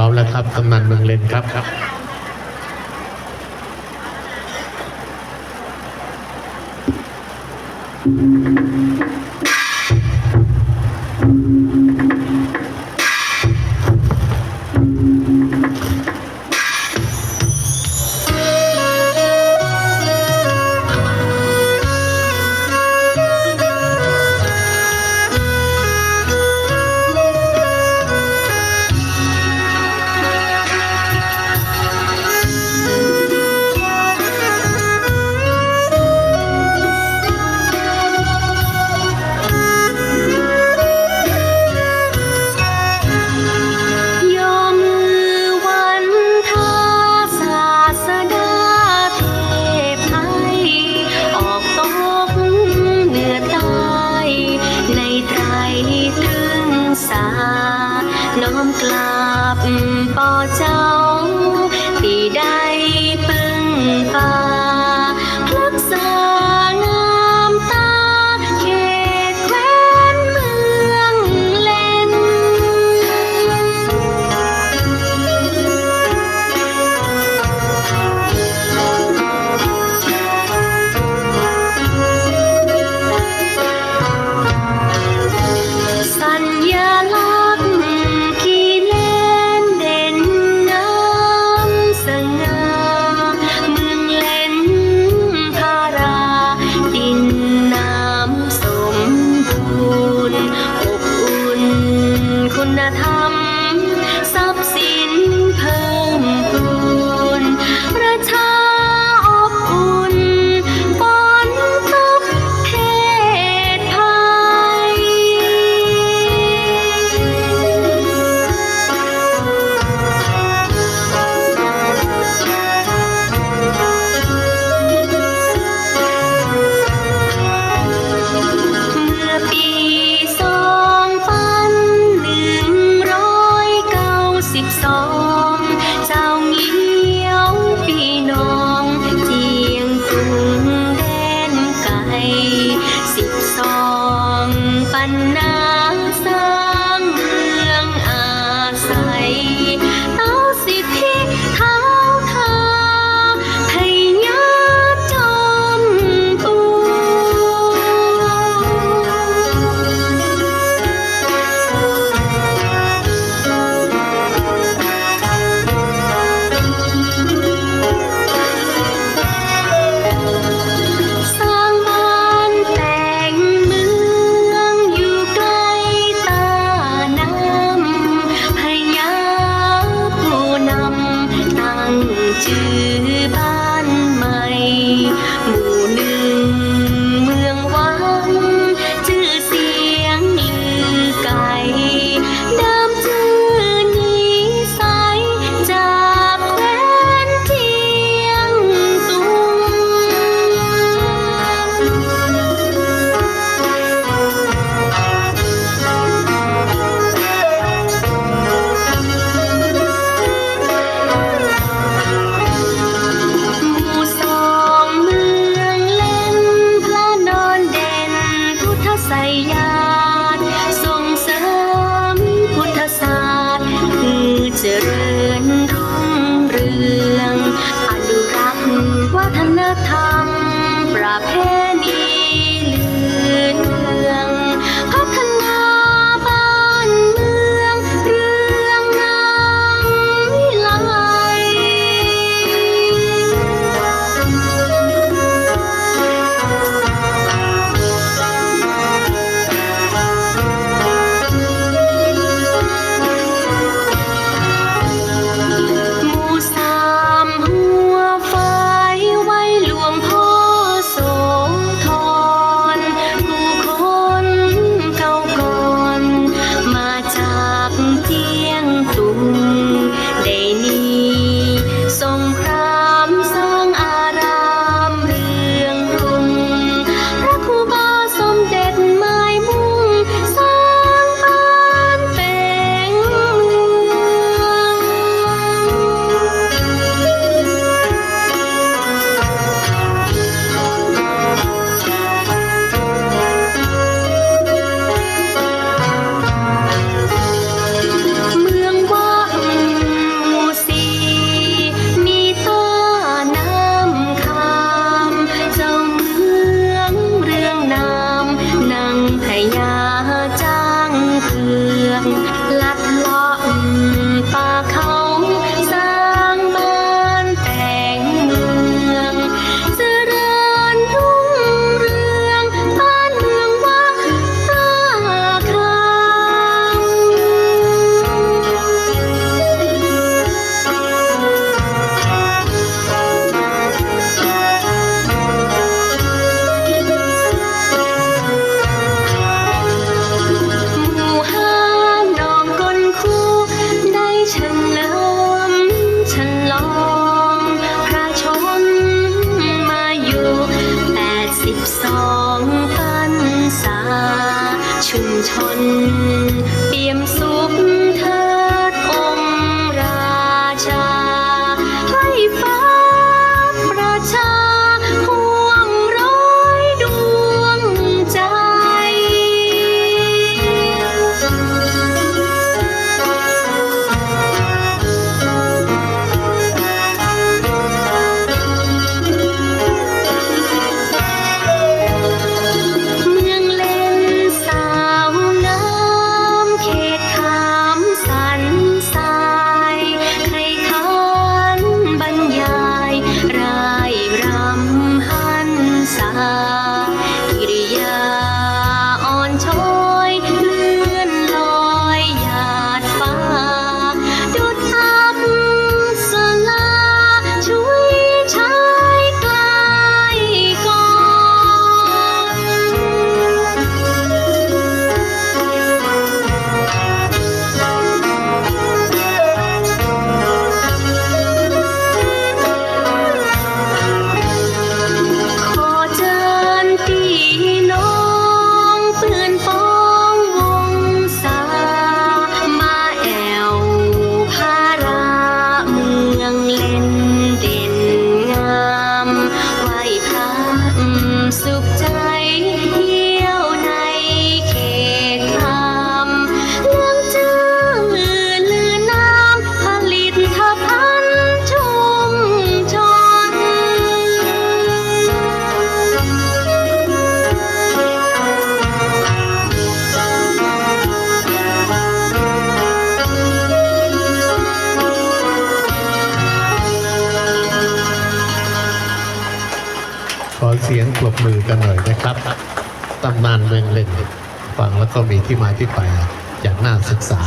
ร้อมแล้วครับกำนันเมืองเลนครับครับ Thank. ดึงสา น้อมกราบป่อเจ้า ที่ได้พึ่งพารักษา Hallelujah. Bye. สียงปรบมือกันหน่อยนะครับตำนานเมืองเล่นฟังแล้วก็มีที่มาที่ไปอย่างน่าศึกษา